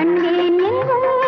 கண்டேன் எங்கும்